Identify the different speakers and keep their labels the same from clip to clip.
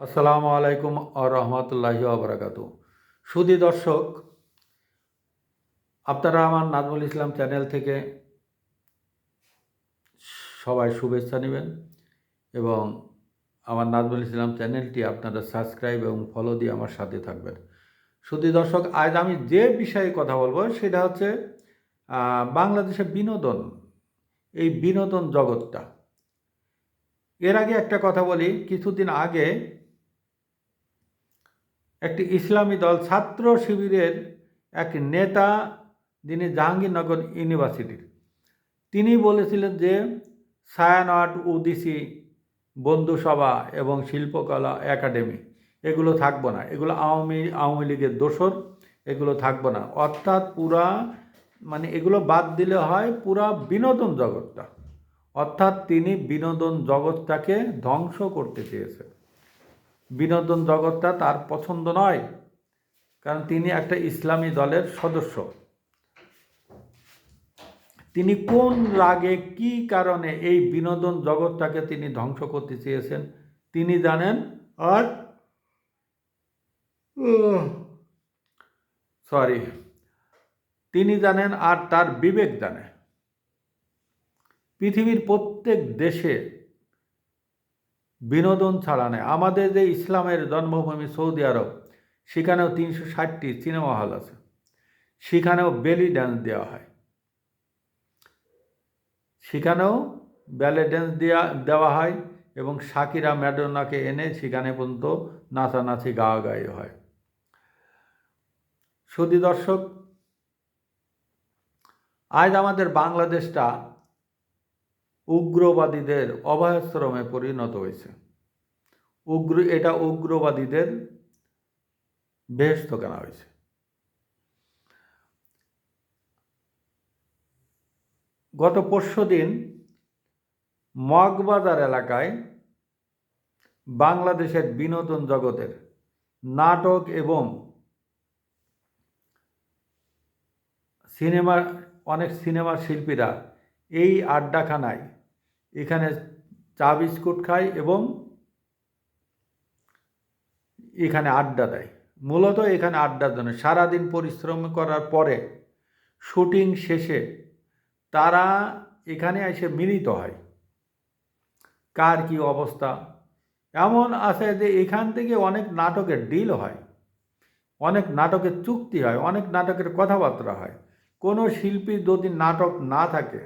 Speaker 1: আসসালামু আলাইকুম আ রহমতুল্লাহি আবরাকাত সুদী দর্শক আপনারা আমার নাজমুল ইসলাম চ্যানেল থেকে সবাই শুভেচ্ছা নেবেন এবং আমার নাজমুল ইসলাম চ্যানেলটি আপনারা সাবস্ক্রাইব এবং ফলো দিয়ে আমার সাথে থাকবেন। সুদী দর্শক আজ আমি যে বিষয়ে কথা বলব সেটা হচ্ছে আহ, বাংলাদেশের বিনোদন এই বিনোদন জগৎটা। এর আগে একটা কথা বলি কিছুদিন আগে একটি ইসলামী দল ছাত্র শিবিরের এক নেতা, যিনি জাহাঙ্গীরনগর ইউনিভার্সিটির। তিনি বলেছিলেন যে সায়ানট উদিসি, বন্ধুসভা এবং শিল্পকলা একাডেমি, এগুলো থাকব না। এগুলো আওয়ামী আওয়ামী লীগের দোসর এগুলো থাকব না। অর্থাৎ পুরা মানে এগুলো বাদ দিলে হয় পুরা বিনোদন জগৎটা। অর্থাৎ তিনি বিনোদন জগৎটাকে ধ্বংস করতে চেয়েছেন। বিনোদন জগৎটা তার পছন্দ নয় কারণ তিনি একটা ইসলামী দলের সদস্য। তিনি কোন রাগে কি কারণে এই বিনোদন জগৎটাকে তিনি ধ্বংস করতে চেয়েছেন তিনি জানেন? আর? সরি। তিনি জানেন আর তার বিবেক জানে। পৃথিবীর প্রত্যেক দেশে বিনোদন ছাড়া নেই। আমাদের যে ইসলামের জন্মভূমি সৌদি আরব, সেখানেও তিনশো ষাটটি সিনেমা হল আছে। সেখানেও বেলি ড্যান্স দেওয়া হয়। সেখানেও ব্যালে ড্যান্স দেওয়া দেওয়া হয় এবং সাকিরা ম্যাডোনাকে এনে সেখানে পর্যন্ত নাচানাচি গাওয়া গাই হয়। সুদী দর্শক, আজ আমাদের বাংলাদেশটা উগ্রবাদীদের অভয়াশ্রমে পরিণত হয়েছে। উগ্র, এটা উগ্রবাদীদের বেহস্ত কেনা হয়েছে। গত পরশু দিন মগবাজার এলাকায় বাংলাদেশের বিনোদন জগতের নাটক এবং সিনেমা অনেক সিনেমার শিল্পীরা এই আড্ডাখানায় এখানে চা বিস্কুট খায় এবং এখানে আড্ডা দেয়। মূলত এখানে আড্ডার জন্য সারাদিন পরিশ্রম করার পরে শুটিং শেষে তারা এখানে এসে মিলিত হয়। কার কি অবস্থা? এমন আছে যে এখান থেকে অনেক নাটকের ডিল হয়, অনেক নাটকের চুক্তি হয়, অনেক নাটকের কথাবার্তা হয়। কোনো শিল্পীর যদি নাটক না থাকে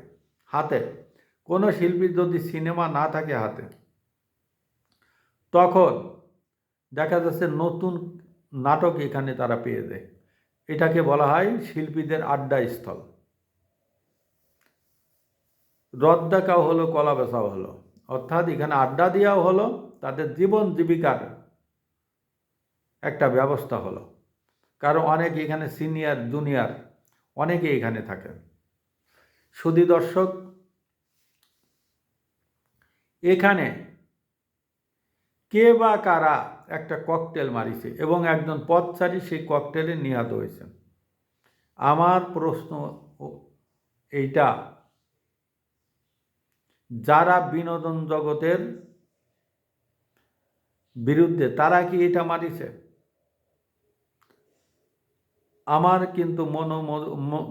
Speaker 1: হাতে কোনো শিল্পীর যদি সিনেমা না থাকে হাতে, তখন দেখা যাচ্ছে নতুন নাটক এখানে তারা পেয়ে যায়। এটাকে বলা হয় শিল্পীদের আড্ডা স্থল। রদ্দাকাও হলো কলা বেচাও হলো। অর্থাৎ এখানে আড্ডা দেওয়াও হলো, তাদের জীবন জীবিকার একটা ব্যবস্থা হলো। কারণ অনেক এখানে সিনিয়র, জুনিয়র অনেকে এখানে থাকেন। সুদী দর্শক এখানে কে বা কারা একটা ককটেল মারিছে এবং একজন পথচারী সেই ককটেলে নিহত হয়েছেন। আমার প্রশ্ন এইটা, যারা বিনোদন জগতের বিরুদ্ধে, তারা কি এটা মারিছে? আমার কিন্তু মন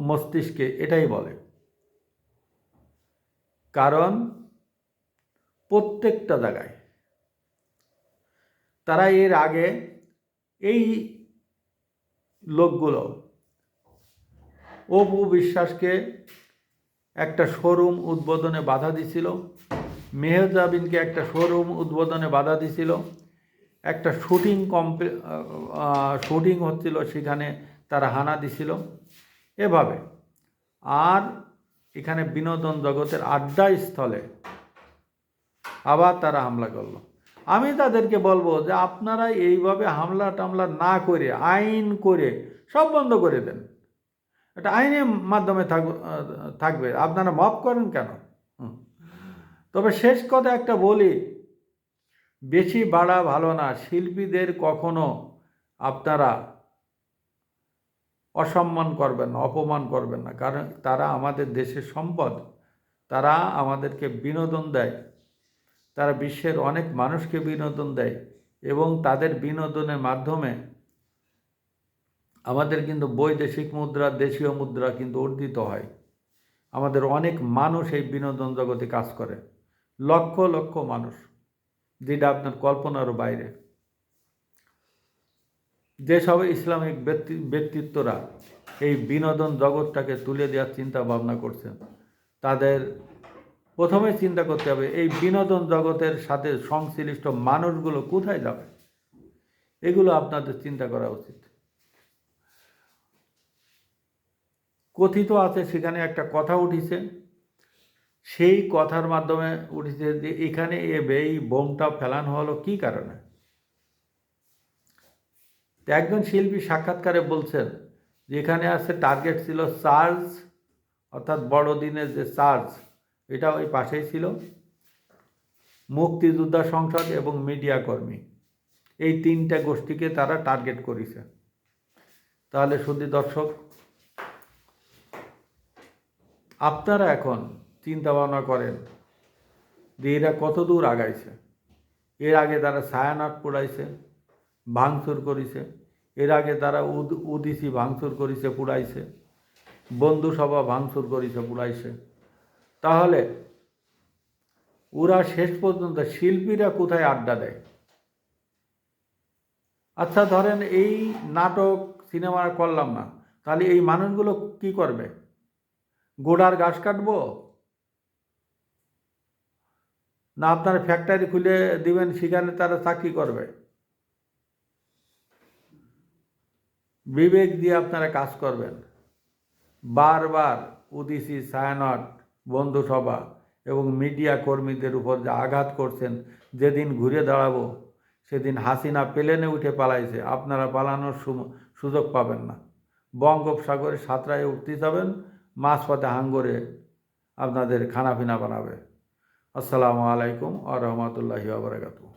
Speaker 1: মস্তিষ্কে এটাই বলে। কারণ প্রত্যেকটা জায়গায়। তারা এর আগে এই লোকগুলো অপু বিশ্বাসকে একটা শোরুম উদ্বোধনে বাধা দিছিল মেহজাবিনকে একটা শোরুম উদ্বোধনে বাধা দিছিল, একটা শুটিং কম্পে শুটিং হচ্ছিল সেখানে তারা হানা দিছিল। এভাবে। আর এখানে বিনোদন জগতের আড্ডা স্থলে আবার তারা হামলা করল। আমি তাদেরকে বলব যে আপনারা এইভাবে হামলা টামলা না করে, আইন করে সব বন্ধ করে দেন। এটা আইনের মাধ্যমে থাক- থাকবে। আপনারা মাফ করেন কেন। তবে শেষ কথা একটা বলি, বেশি বাড়া ভালো না। শিল্পীদের কখনো আপনারা অসম্মান করবেন না, অপমান করবেন না। কারণ তারা আমাদের দেশের সম্পদ। তারা আমাদেরকে বিনোদন দেয়। তারা বিশ্বের অনেক মানুষকে বিনোদন দেয় এবং তাদের বিনোদনের মাধ্যমে আমাদের কিন্তু বৈদেশিক মুদ্রা, দেশীয় মুদ্রা কিন্তু অর্জিত হয়। আমাদের অনেক মানুষ এই বিনোদন জগতে কাজ করে। লক্ষ লক্ষ মানুষ, যেটা আপনার কল্পনারও বাইরে। যেসব ইসলামিক ব্যক্তি, ব্যক্তিত্বরা এই বিনোদন জগৎটাকে তুলে দেওয়ার চিন্তা ভাবনা করছেন, তাদের প্রথমে চিন্তা করতে হবে, এই বিনোদন জগতের সাথে সংশ্লিষ্ট মানুষগুলো কোথায় যাবে? এগুলো আপনাদের চিন্তা করা উচিত। কথিত আছে, সেখানে একটা কথা উঠিছে। সেই কথার মাধ্যমে উঠেছে যে এখানে এ এই বোমটা ফেলানো হলো কি কারণে? একজন শিল্পী সাক্ষাৎকারে বলছেন যে এখানে আছে টার্গেট ছিল চার্জ অর্থাৎ বড়দিনের যে চার্জ এটা ওই পাশেই ছিল। মুক্তিযোদ্ধা সংসদ এবং মিডিয়া কর্মী। এই তিনটা গোষ্ঠীকে তারা টার্গেট করেছে। তাহলে শুধু দর্শক, আপনারা এখন চিন্তা ভাবনা করেন যে এরা কত দূর আগাইছে। এর আগে তারা ছায়ানট পোড়াইছে, ভাঙচুর করিছে। এর আগে তারা উদ, উদিসি ভাঙচুর করিছে, পুড়াইছে। বন্ধুসভা ভাঙচুর করিছে, পুড়াইছে। তাহলে ওরা শেষ পর্যন্ত শিল্পীরা কোথায় আড্ডা দেয়? আচ্ছা ধরেন এই নাটক, সিনেমা করলাম না। তাহলে এই মানুষগুলো কি করবে? গোড়ার ঘাস কাটবো? না আপনার ফ্যাক্টরি খুলে দিবেন, সেখানে তারা চাকরি করবে? বিবেক দিয়ে আপনারা কাজ করবেন। বারবার উদিসি সায়ানট বন্ধুসভা এবং মিডিয়া কর্মীদের উপর যে আঘাত করছেন, যেদিন ঘুরে দাঁড়াবো, সেদিন হাসিনা প্লেনে উঠে পালাইছে, আপনারা পালানোর সুযোগ পাবেন না। বঙ্গোপসাগরে সাঁতরায় উঠতে যাবেন, মাঝপথে হাঙ্গরে আপনাদের খানাপিনা বানাবে। আসসালামু আলাইকুম আ রহমতুল্লাহি আবরাকাতু